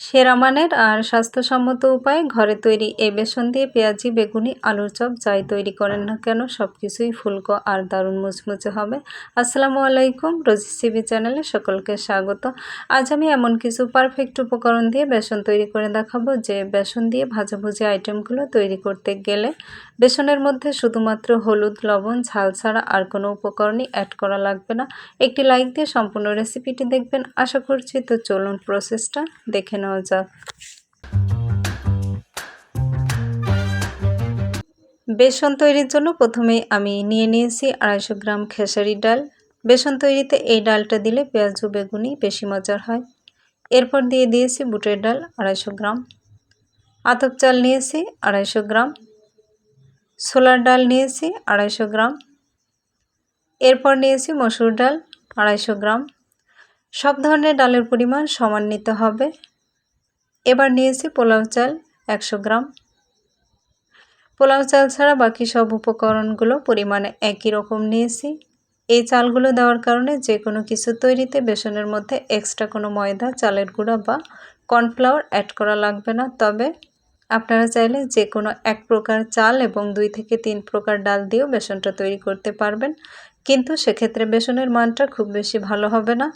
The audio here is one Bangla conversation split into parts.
সেরা মানের আর স্বাস্থ্যসম্মত উপায়ে ঘরে তৈরি এই বেসন দিয়ে পেঁয়াজি, বেগুনি, আলুর চপ যাই তৈরি করেন না কেন সব কিছুই ফুলকো আর দারুণ মুচমুচে হবে। আসসালামু আলাইকুম রোজি সিবি চ্যানেলে সকলকে স্বাগত। আজ আমি এমন কিছু পারফেক্ট উপকরণ দিয়ে বেসন তৈরি করে দেখাবো, যে বেসন দিয়ে ভাজাভুজি আইটেমগুলো তৈরি করতে গেলে বেসনের মধ্যে শুধুমাত্র হলুদ, লবণ, ঝাল ছাড়া আর কোনো উপকরণই অ্যাড করা লাগবে না। একটি লাইক দিয়ে সম্পূর্ণ রেসিপিটি দেখবেন। আশা করছি তো চলুন প্রসেসটা দেখে নেওয়া যাক বেসন তৈরির জন্য প্রথমেই আমি নিয়ে নিয়েছি আড়াইশো গ্রাম খেসারি ডাল। বেসন তৈরিতে এই ডালটা দিলে পেঁয়াজ ও বেগুনি বেশি মজার হয়। এরপর দিয়ে দিয়েছি বুটের ডাল আড়াইশো গ্রাম। আতপ চাল নিয়েছি আড়াইশো গ্রাম। ছোলার ডাল নিয়েছি আড়াইশো গ্রাম। এরপর নিয়েছি মসুর ডাল আড়াইশো গ্রাম। সব ধরনের ডালের পরিমাণ সমান নিতে হবে। এবার নিয়েছি পোলাও চাল একশো গ্রাম। পোলাও চাল ছাড়া বাকি সব উপকরণগুলো পরিমাণে একই রকম নিয়েছি। এই চালগুলো দেওয়ার কারণে যে কোনো কিছু তৈরিতে বেসনের মধ্যে এক্সট্রা কোনো ময়দা, চালের গুঁড়া বা কর্নফ্লাওয়ার অ্যাড করা লাগবে না। তবে আপনারা চাইলে যে কোনো এক প্রকার চাল এবং দুই থেকে তিন প্রকার ডাল দিয়েও বেসনটা তৈরি করতে পারবেন। কিন্তু সেক্ষেত্রে বেসনের মানটা খুব বেশি ভালো হবে না।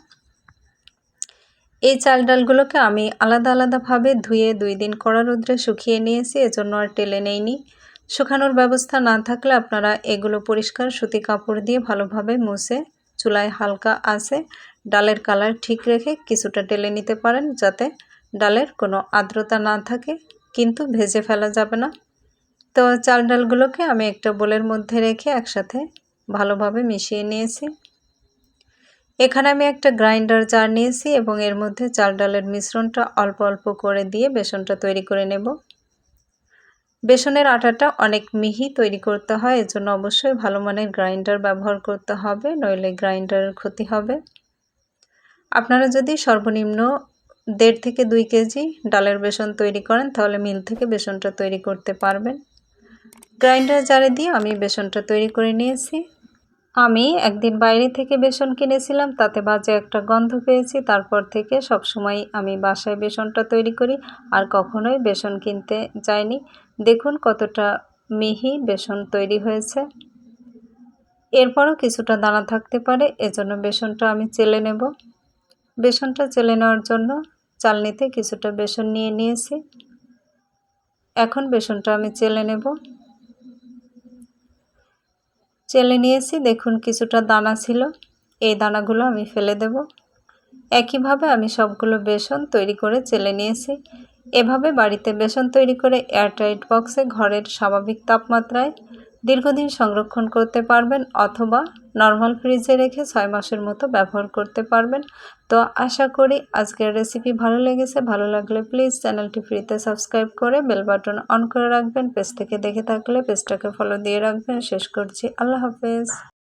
এই চাল ডালগুলোকে আমি আলাদা আলাদাভাবে ধুয়ে দুই দিন কড়া রোদ্রে শুকিয়ে নিয়েছি, এজন্য আর টেলে নেইনি। শুকানোর ব্যবস্থা না থাকলে আপনারা এগুলো পরিষ্কার সুতি কাপড় দিয়ে ভালোভাবে মুছে চুলায় হালকা আসে ডালের কালার ঠিক রেখে কিছুটা টেলে নিতে পারেন যাতে ডালের কোনো আর্দ্রতা না থাকে, কিন্তু ভেজে ফেলা যাবে না। তো চাল ডালগুলোকে আমি একটা বোলের মধ্যে রেখে একসাথে ভালোভাবে মিশিয়ে নিয়েছি। এখানে আমি একটা গ্রাইন্ডার জার নিয়েছি এবং এর মধ্যে চাল ডালের মিশ্রণটা অল্প অল্প করে দিয়ে বেসনটা তৈরি করে নেব। বেসনের আটাটা অনেক মিহি তৈরি করতে হয়, এজন্য অবশ্যই ভালো মানের গ্রাইন্ডার ব্যবহার করতে হবে, নইলে গ্রাইন্ডারের ক্ষতি হবে। আপনারা যদি সর্বনিম্ন দেড় থেকে দুই কেজি ডালের বেসন তৈরি করেন, তাহলে মিল থেকে বেসনটা তৈরি করতে পারবেন। গ্রাইন্ডার জারে দিয়ে আমি বেসনটা তৈরি করে নিয়েছি। আমি একদিন বাইরে থেকে বেসন কিনেছিলাম, তাতে বাজে একটা গন্ধ পেয়েছি। তারপর থেকে সব সময় আমি বাসায় বেসনটা তৈরি করি আর কখনোই বেসন কিনতে যাইনি। দেখুন কতটা মিহি বেসন তৈরি হয়েছে। এরপরও কিছুটা দানা থাকতে পারে, এজন্য বেসনটা আমি চেলে নেব। বেসনটা চেলে নেওয়ার জন্য চালনিতে কিছুটা বেসন নিয়ে নিয়েছি। এখন বেসনটা আমি চেলে নেব। চেলে নিয়েছি, দেখুন কিছুটা দানা ছিল। এই দানাগুলো আমি ফেলে দেব। একইভাবে আমি সবগুলো বেসন তৈরি করে চেলে নিয়েছি। এভাবে বাড়িতে বেসন তৈরি করে এয়ারটাইট বক্সে ঘরের স্বাভাবিক তাপমাত্রায় দীর্ঘদিন সংরক্ষণ করতে পারবেন অথবা নর্মাল ফ্রিজে রেখে ছয় মাসের মতো ব্যবহার করতে পারবেন। তো আশা করি আজকের রেসিপি ভালো লেগেছে। ভালো লাগলে প্লিজ চ্যানেলটি ফ্রিতে সাবস্ক্রাইব করে বেল বাটন অন করে রাখবেন। পেজ থেকে দেখে থাকলে পেজটাকে ফলো দিয়ে রাখবেন। শেষ করছি। আল্লাহ হাফেজ।